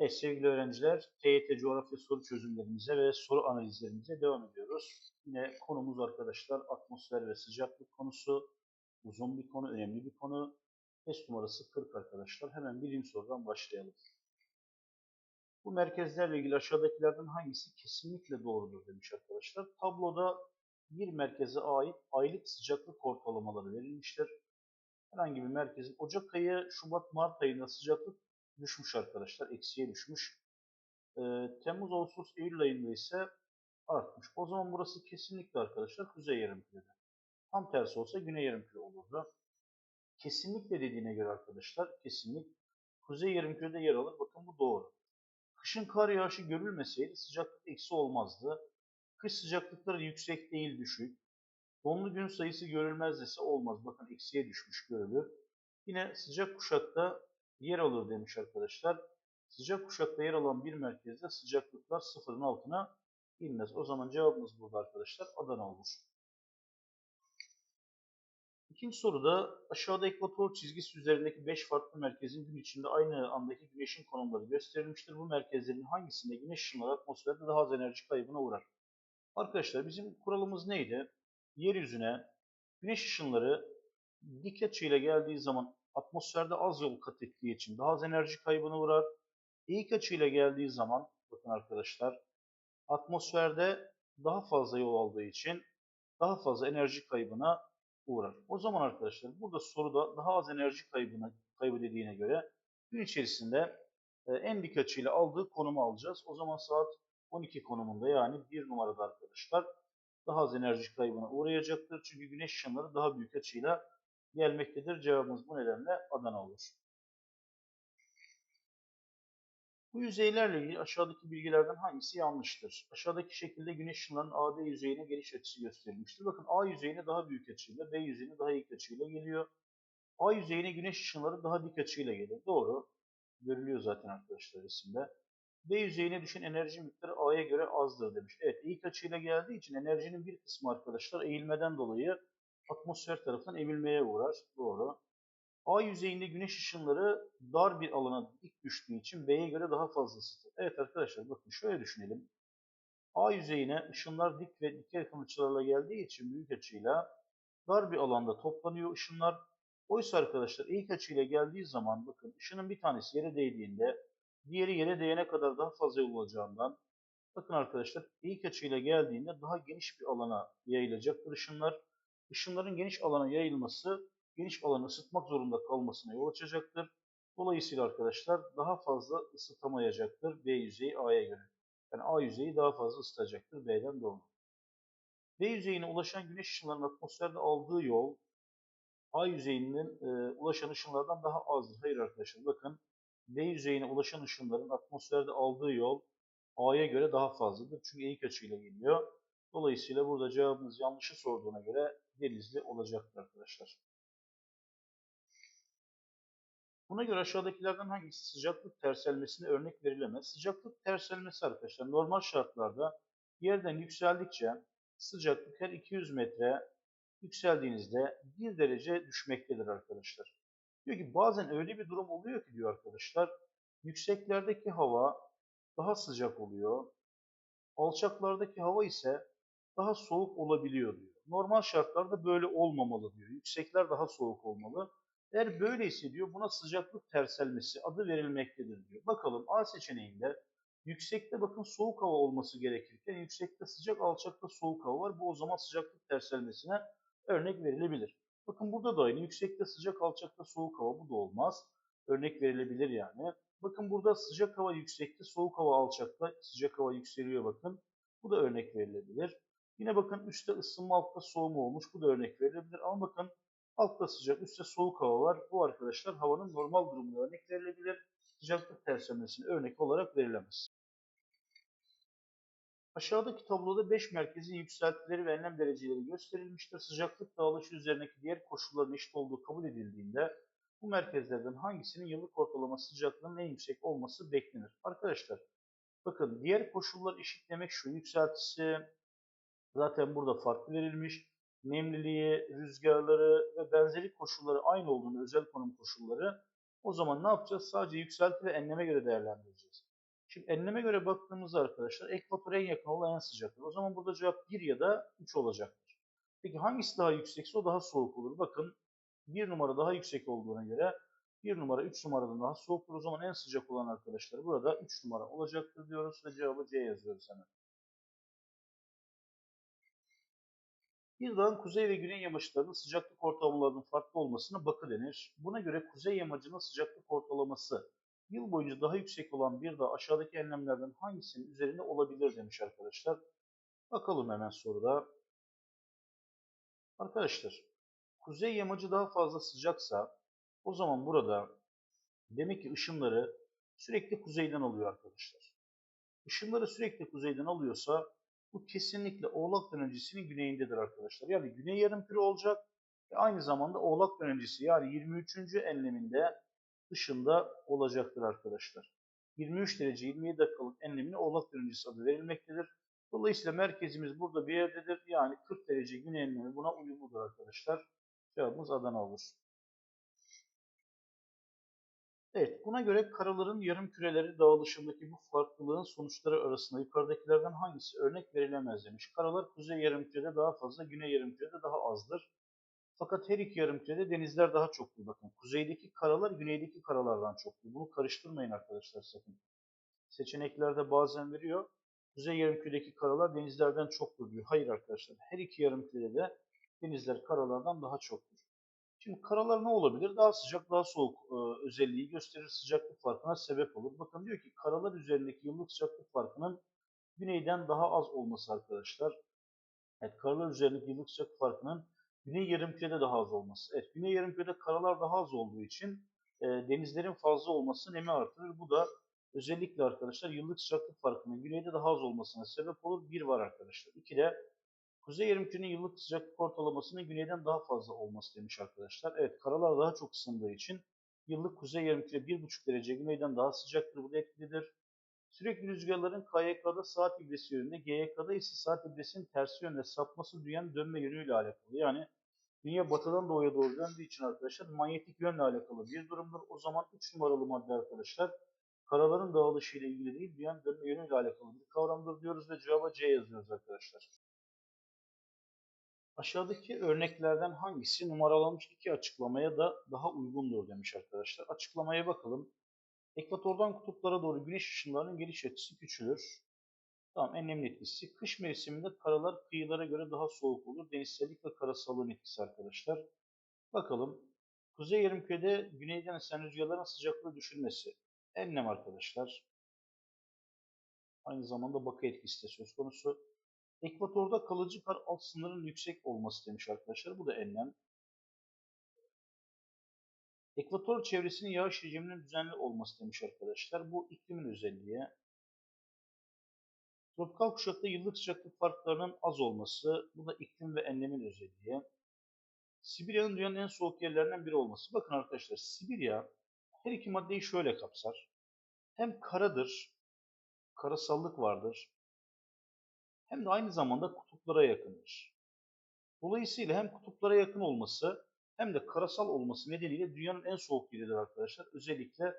Evet sevgili öğrenciler, TYT coğrafya soru çözümlerimize ve soru analizlerimize devam ediyoruz. Yine konumuz arkadaşlar atmosfer ve sıcaklık konusu. Uzun bir konu, önemli bir konu. Test numarası 40 arkadaşlar. Hemen birinci sorudan başlayalım. Bu merkezlerle ilgili aşağıdakilerden hangisi kesinlikle doğrudur demiş arkadaşlar. Tabloda bir merkeze ait aylık sıcaklık ortalamaları verilmiştir. Herhangi bir merkezin Ocak ayı, Şubat, Mart ayında sıcaklık düşmüş arkadaşlar. Eksiye düşmüş. E, Temmuz, Ağustos, Eylül ayında ise artmış. O zaman burası kesinlikle arkadaşlar kuzey yarımkürede. Tam tersi olsa güney yarımküre olurdu. Kesinlikle dediğine göre arkadaşlar kesinlik kuzey yarımkürede yer alır. Bakın bu doğru. Kışın kar yağışı görülmeseydi sıcaklık eksi olmazdı. Kış sıcaklıkları yüksek değil düşük. Donlu gün sayısı görülmez dese olmaz. Bakın eksiye düşmüş görülür. Yine sıcak kuşakta yer alır demiş arkadaşlar. Sıcak kuşakta yer alan bir merkezde sıcaklıklar sıfırın altına inmez. O zaman cevabımız burada arkadaşlar Adana olur. İkinci soruda aşağıda ekvator çizgisi üzerindeki 5 farklı merkezin gün içinde aynı andaki güneşin konumları gösterilmiştir. Bu merkezlerin hangisinde güneş ışınları atmosferde daha az enerji kaybına uğrar? Arkadaşlar bizim kuralımız neydi? Yeryüzüne güneş ışınları dik açıyla geldiği zaman atmosferde az yol kat ettiği için daha az enerji kaybına uğrar. Eğik açıyla geldiği zaman bakın arkadaşlar atmosferde daha fazla yol aldığı için daha fazla enerji kaybına uğrar. O zaman arkadaşlar burada soruda daha az enerji kaybına kaybı göre gün içerisinde e, en dik açıyla aldığı konumu alacağız. O zaman saat 12 konumunda yani bir numarada arkadaşlar daha az enerji kaybına uğrayacaktır. Çünkü güneş ışınları daha büyük açıyla gelmektedir. Cevabımız bu nedenle Adana olur. Bu yüzeylerle ilgili aşağıdaki bilgilerden hangisi yanlıştır? Aşağıdaki şekilde güneş ışınlarının AD yüzeyine geliş açısı gösterilmiştir. Bakın A yüzeyine daha büyük açıyla, B yüzeyine daha dik açıyla geliyor. A yüzeyine güneş ışınları daha dik açıyla geliyor. Doğru. Görülüyor zaten arkadaşlar resimde. B yüzeyine düşen enerji miktarı A'ya göre azdır demiş. Evet, ilk açıyla geldiği için enerjinin bir kısmı arkadaşlar eğilmeden dolayı atmosfer tarafından emilmeye uğrar. Doğru. A yüzeyinde güneş ışınları dar bir alana dik düştüğü için B'ye göre daha fazlasıdır. Evet arkadaşlar bakın şöyle düşünelim. A yüzeyine ışınlar dik ve dikey yakın açılarla geldiği için büyük açıyla dar bir alanda toplanıyor ışınlar. Oysa arkadaşlar ilk açıyla geldiği zaman bakın ışının bir tanesi yere değdiğinde diğeri yere değene kadar daha fazla yol olacağından bakın arkadaşlar ilk açıyla geldiğinde daha geniş bir alana yayılacaktır ışınlar. Işınların geniş alana yayılması geniş alanı ısıtmak zorunda kalmasına yol açacaktır. Dolayısıyla arkadaşlar daha fazla ısıtamayacaktır B yüzeyi A'ya göre. Yani A yüzeyi daha fazla ısıtacaktır B'den doğru. B yüzeyine ulaşan güneş ışınlarının atmosferde aldığı yol A yüzeyinin e, ulaşan ışınlardan daha azdır. Hayır arkadaşlar bakın B yüzeyine ulaşan ışınların atmosferde aldığı yol A'ya göre daha fazladır. Çünkü eğik açıyla geliyor. Dolayısıyla burada cevabımız yanlışı sorduğuna göre denizli olacaktır arkadaşlar. Buna göre aşağıdakilerden hangisi sıcaklık terselmesine örnek verilemez? Sıcaklık terselmesi arkadaşlar normal şartlarda yerden yükseldikçe sıcaklık her 200 metre yükseldiğinizde 1 derece düşmektedir arkadaşlar. Diyor ki bazen öyle bir durum oluyor ki diyor arkadaşlar yükseklerdeki hava daha sıcak oluyor. Alçaklardaki hava ise daha soğuk olabiliyor diyor. Normal şartlarda böyle olmamalı diyor. Yüksekler daha soğuk olmalı. Eğer böyleyse diyor buna sıcaklık terselmesi adı verilmektedir diyor. Bakalım A seçeneğinde yüksekte bakın soğuk hava olması gerekirken yüksekte sıcak alçakta soğuk hava var. Bu o zaman sıcaklık terselmesine örnek verilebilir. Bakın burada da aynı yüksekte sıcak alçakta soğuk hava bu da olmaz. Örnek verilebilir yani. Bakın burada sıcak hava yüksekte soğuk hava alçakta sıcak hava yükseliyor bakın. Bu da örnek verilebilir. Yine bakın üstte ısınma altta soğuma olmuş. Bu da örnek verilebilir. Ama bakın Altta sıcak, üstte soğuk hava var. Bu arkadaşlar havanın normal durumuna örnek verilebilir. Sıcaklık terslenmesine örnek olarak verilemez. Aşağıdaki tabloda 5 merkezin yükseltileri ve enlem dereceleri gösterilmiştir. Sıcaklık dağılışı üzerindeki diğer koşulların eşit olduğu kabul edildiğinde bu merkezlerden hangisinin yıllık ortalama sıcaklığının en yüksek olması beklenir? Arkadaşlar bakın diğer koşullar eşit demek şu yükseltisi zaten burada farklı verilmiş nemliliği, rüzgarları ve benzeri koşulları aynı olduğunu özel konum koşulları o zaman ne yapacağız? Sadece yükselti ve enleme göre değerlendireceğiz. Şimdi enleme göre baktığımızda arkadaşlar ekvatora en yakın olan en sıcaktır. O zaman burada cevap 1 ya da 3 olacaktır. Peki hangisi daha yüksekse o daha soğuk olur. Bakın 1 numara daha yüksek olduğuna göre 1 numara 3 numaradan daha soğuktur. O zaman en sıcak olan arkadaşlar burada 3 numara olacaktır diyoruz ve cevabı C yazıyoruz hemen. Bir dağın kuzey ve güney yamaçlarının sıcaklık ortalamalarının farklı olmasına bakı denir. Buna göre kuzey yamacının sıcaklık ortalaması yıl boyunca daha yüksek olan bir dağ aşağıdaki enlemlerden hangisinin üzerinde olabilir demiş arkadaşlar. Bakalım hemen soruda. Arkadaşlar kuzey yamacı daha fazla sıcaksa o zaman burada demek ki ışınları sürekli kuzeyden alıyor arkadaşlar. Işınları sürekli kuzeyden alıyorsa bu kesinlikle Oğlak dönencesinin güneyindedir arkadaşlar. Yani güney yarımküre olacak ve aynı zamanda Oğlak dönencesi yani 23. enleminde dışında olacaktır arkadaşlar. 23 derece 27 dakikalık enlemine Oğlak dönencesi adı verilmektedir. Dolayısıyla merkezimiz burada bir yerdedir. Yani 40 derece güney enlemi buna uyumludur arkadaşlar. Cevabımız Adana olur. Evet, buna göre karaların yarım küreleri dağılışındaki bu farklılığın sonuçları arasında yukarıdakilerden hangisi örnek verilemez demiş. Karalar kuzey yarımkürede daha fazla, güney yarımkürede daha azdır. Fakat her iki yarımkürede denizler daha çoktur. Bakın kuzeydeki karalar güneydeki karalardan çoktur. Bunu karıştırmayın arkadaşlar sakın. Seçeneklerde bazen veriyor. Kuzey yarımküredeki karalar denizlerden çoktur diyor. Hayır arkadaşlar. Her iki yarımkürede de denizler karalardan daha çoktur. Şimdi karalar ne olabilir? Daha sıcak, daha soğuk e, özelliği gösterir. Sıcaklık farkına sebep olur. Bakın diyor ki karalar üzerindeki yıllık sıcaklık farkının güneyden daha az olması arkadaşlar. Evet, karalar üzerindeki yıllık sıcaklık farkının güney yarımkürede daha az olması. Evet, güney yarımkürede karalar daha az olduğu için e, denizlerin fazla olması nemi artırır. Bu da özellikle arkadaşlar yıllık sıcaklık farkının güneyde daha az olmasına sebep olur. Bir var arkadaşlar. İki de Kuzey yarımkürenin yıllık sıcaklık ortalamasının güneyden daha fazla olması demiş arkadaşlar. Evet karalar daha çok ısındığı için yıllık kuzey yarımküre 1,5 derece güneyden daha sıcaktır. Bu da etkilidir. Sürekli rüzgarların KYK'da saat ibresi yönünde, GYK'da ise saat ibresinin tersi yönde sapması dünyanın dönme yönüyle alakalı. Yani dünya batıdan doğuya doğru döndüğü için arkadaşlar manyetik yönle alakalı bir durumdur. O zaman 3 numaralı madde arkadaşlar karaların dağılışı ile ilgili değil, dünyanın dönme yönüyle alakalı bir kavramdır diyoruz ve cevaba C yazıyoruz arkadaşlar. Aşağıdaki örneklerden hangisi numaralanmış iki açıklamaya da daha uygundur demiş arkadaşlar. Açıklamaya bakalım. Ekvatordan kutuplara doğru güneş ışınlarının geliş açısı küçülür. Tamam enlemin etkisi. Kış mevsiminde karalar kıyılara göre daha soğuk olur. Denizsellik ve karasallığın etkisi arkadaşlar. Bakalım. Kuzey yarımkürede güneyden esen rüzgarların sıcaklığı düşürmesi. Enlem arkadaşlar. Aynı zamanda bakı etkisi de söz konusu. Ekvatorda kalıcı kar alt sınırın yüksek olması demiş arkadaşlar. Bu da enlem. Ekvator çevresinin yağış rejiminin düzenli olması demiş arkadaşlar. Bu iklimin özelliği. Tropikal kuşakta yıllık sıcaklık farklarının az olması. Bu da iklim ve enlemin özelliği. Sibirya'nın dünyanın en soğuk yerlerinden biri olması. Bakın arkadaşlar Sibirya her iki maddeyi şöyle kapsar. Hem karadır, karasallık vardır hem de aynı zamanda kutuplara yakındır. Dolayısıyla hem kutuplara yakın olması hem de karasal olması nedeniyle dünyanın en soğuk yeridir arkadaşlar. Özellikle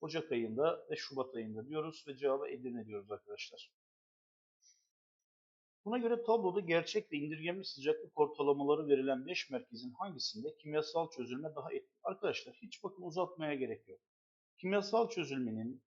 Ocak ayında ve Şubat ayında diyoruz ve cevabı Edirne diyoruz arkadaşlar. Buna göre tabloda gerçek ve indirgenmiş sıcaklık ortalamaları verilen 5 merkezin hangisinde kimyasal çözülme daha etkili? Arkadaşlar hiç bakın uzatmaya gerek yok. Kimyasal çözülmenin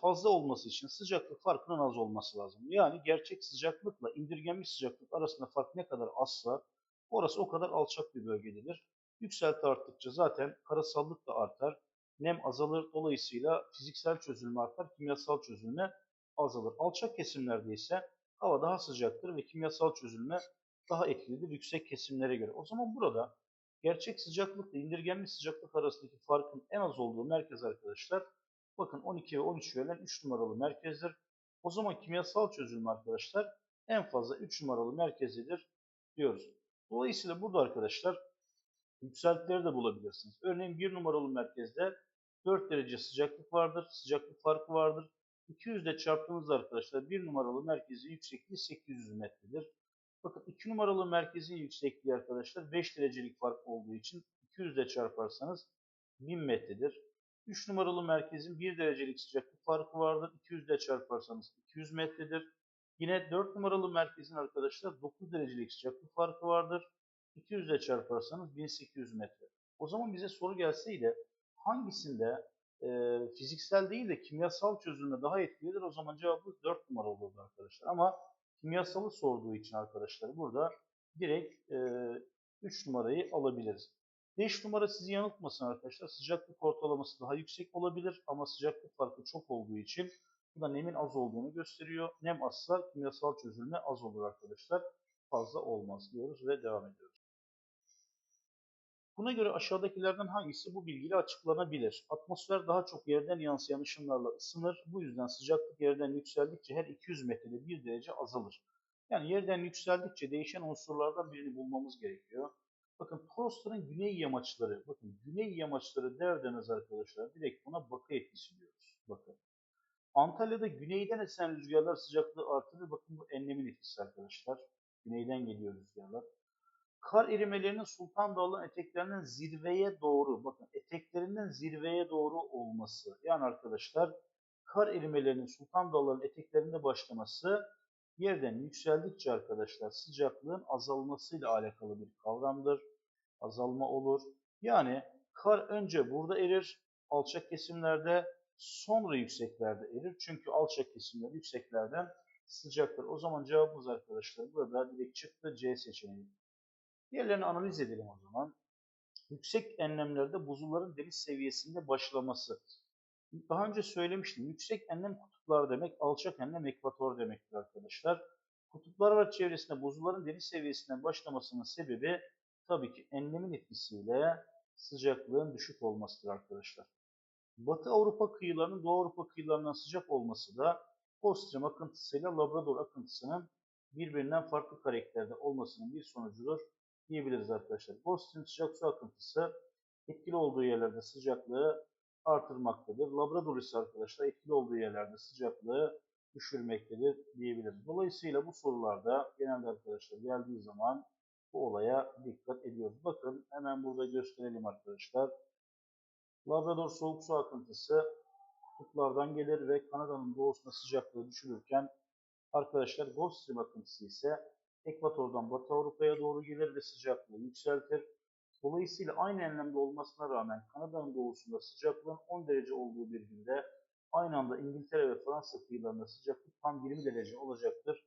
fazla olması için sıcaklık farkının az olması lazım. Yani gerçek sıcaklıkla indirgenmiş sıcaklık arasında fark ne kadar azsa orası o kadar alçak bir bölgededir. Yükselti arttıkça zaten karasallık da artar. Nem azalır. Dolayısıyla fiziksel çözülme artar. Kimyasal çözülme azalır. Alçak kesimlerde ise hava daha sıcaktır ve kimyasal çözülme daha etkilidir yüksek kesimlere göre. O zaman burada gerçek sıcaklıkla indirgenmiş sıcaklık arasındaki farkın en az olduğu merkez arkadaşlar Bakın 12 ve 13 verilen 3 numaralı merkezdir. O zaman kimyasal çözülme arkadaşlar en fazla 3 numaralı merkezidir diyoruz. Dolayısıyla burada arkadaşlar yükseltileri de bulabilirsiniz. Örneğin 1 numaralı merkezde 4 derece sıcaklık vardır. Sıcaklık farkı vardır. 200 ile çarptığınızda arkadaşlar 1 numaralı merkezin yüksekliği 800 metredir. Bakın 2 numaralı merkezin yüksekliği arkadaşlar 5 derecelik fark olduğu için 200 ile çarparsanız 1000 metredir. 3 numaralı merkezin 1 derecelik sıcaklık farkı vardır. 200 ile çarparsanız 200 metredir. Yine 4 numaralı merkezin arkadaşlar 9 derecelik sıcaklık farkı vardır. 200 ile çarparsanız 1800 metre. O zaman bize soru gelseydi hangisinde e, fiziksel değil de kimyasal çözülme daha etkilidir? O zaman cevabımız 4 numara olurdu arkadaşlar. Ama kimyasalı sorduğu için arkadaşlar burada direkt e, 3 numarayı alabiliriz. 5 numara sizi yanıltmasın arkadaşlar. Sıcaklık ortalaması daha yüksek olabilir ama sıcaklık farkı çok olduğu için bu da nemin az olduğunu gösteriyor. Nem azsa kimyasal çözülme az olur arkadaşlar. Fazla olmaz diyoruz ve devam ediyoruz. Buna göre aşağıdakilerden hangisi bu bilgiyle açıklanabilir? Atmosfer daha çok yerden yansıyan ışınlarla ısınır. Bu yüzden sıcaklık yerden yükseldikçe her 200 metrede 1 derece azalır. Yani yerden yükseldikçe değişen unsurlardan birini bulmamız gerekiyor. Bakın Torosların güney yamaçları, bakın güney yamaçları derdeniz arkadaşlar direkt buna bakı etkisi diyoruz. Bakın. Antalya'da güneyden esen rüzgarlar sıcaklığı artırır. Bakın bu enlemin etkisi arkadaşlar. Güneyden geliyor rüzgarlar. Kar erimelerinin Sultan Dağı'nın eteklerinden zirveye doğru, bakın eteklerinden zirveye doğru olması. Yani arkadaşlar kar erimelerinin Sultan Dağı'nın eteklerinde başlaması yerden yükseldikçe arkadaşlar sıcaklığın azalmasıyla alakalı bir kavramdır. Azalma olur. Yani kar önce burada erir, alçak kesimlerde, sonra yükseklerde erir. Çünkü alçak kesimler yükseklerden sıcaktır. O zaman cevabımız arkadaşlar burada direkt çıktı C seçeneği. Diğerlerini analiz edelim o zaman. Yüksek enlemlerde buzulların deniz seviyesinde başlaması. Daha önce söylemiştim. Yüksek enlem kutuplar demek, alçak enlem ekvator demektir arkadaşlar. Kutuplar ve çevresinde buzulların deniz seviyesinden başlamasının sebebi tabii ki enlemin etkisiyle sıcaklığın düşük olmasıdır arkadaşlar. Batı Avrupa kıyılarının Doğu Avrupa kıyılarından sıcak olması da Poststream akıntısıyla Labrador akıntısının birbirinden farklı karakterde olmasının bir sonucudur diyebiliriz arkadaşlar. Boston sıcak su akıntısı etkili olduğu yerlerde sıcaklığı artırmaktadır. Labrador ise arkadaşlar etkili olduğu yerlerde sıcaklığı düşürmektedir diyebiliriz. Dolayısıyla bu sorularda genelde arkadaşlar geldiği zaman bu olaya dikkat ediyoruz. Bakın hemen burada gösterelim arkadaşlar. Labrador soğuk su akıntısı kutuplardan gelir ve Kanada'nın doğusunda sıcaklığı düşürürken arkadaşlar Gulf Stream akıntısı ise ekvatordan Batı Avrupa'ya doğru gelir ve sıcaklığı yükseltir. Dolayısıyla aynı enlemde olmasına rağmen Kanada'nın doğusunda sıcaklığın 10 derece olduğu bir günde aynı anda İngiltere ve Fransa kıyılarında sıcaklık tam 20 derece olacaktır.